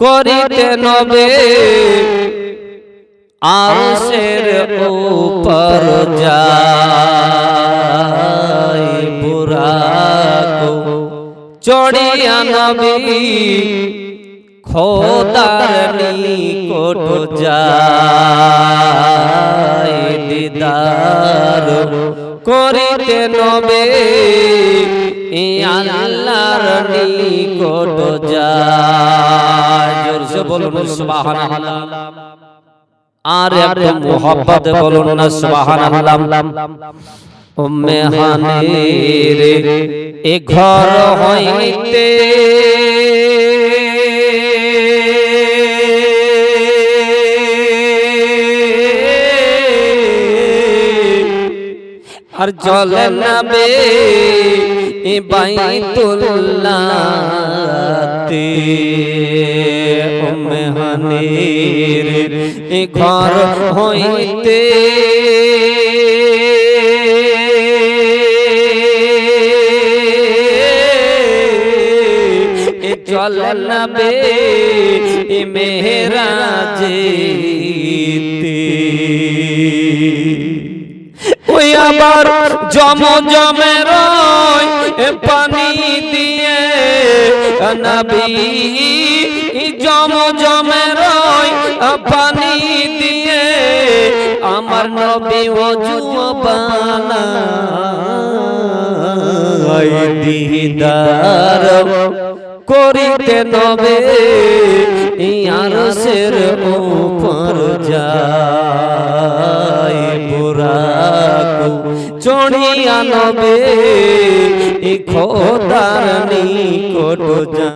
করিতে নবে। আরশের উপর যায় বুরাকো চড়িয়া নবী। খোদার নিকট যায় দিদার করিতে নবে। আল্লাহর নিকট যায় জোরসে বলুন সুবহানাল্লাহ। আর একটু মোহাব্বত বলুন না সুবহানাল্লাহ। উম্মে হানির এ ঘর হইতে। আর জলে নাবে এ বাইতুল্লাহতে উম্মে হানির এ ঘর হইতে এ জল ওই আবার জম জমে রয় পানি দিয়ে নবী জম জমে রয় পানি দিয়ে আমার নবী ওজু বানায় দিদার করিতে নবে আরশের উপর যায় চড়িয়া নবে খোদার নিকট যায়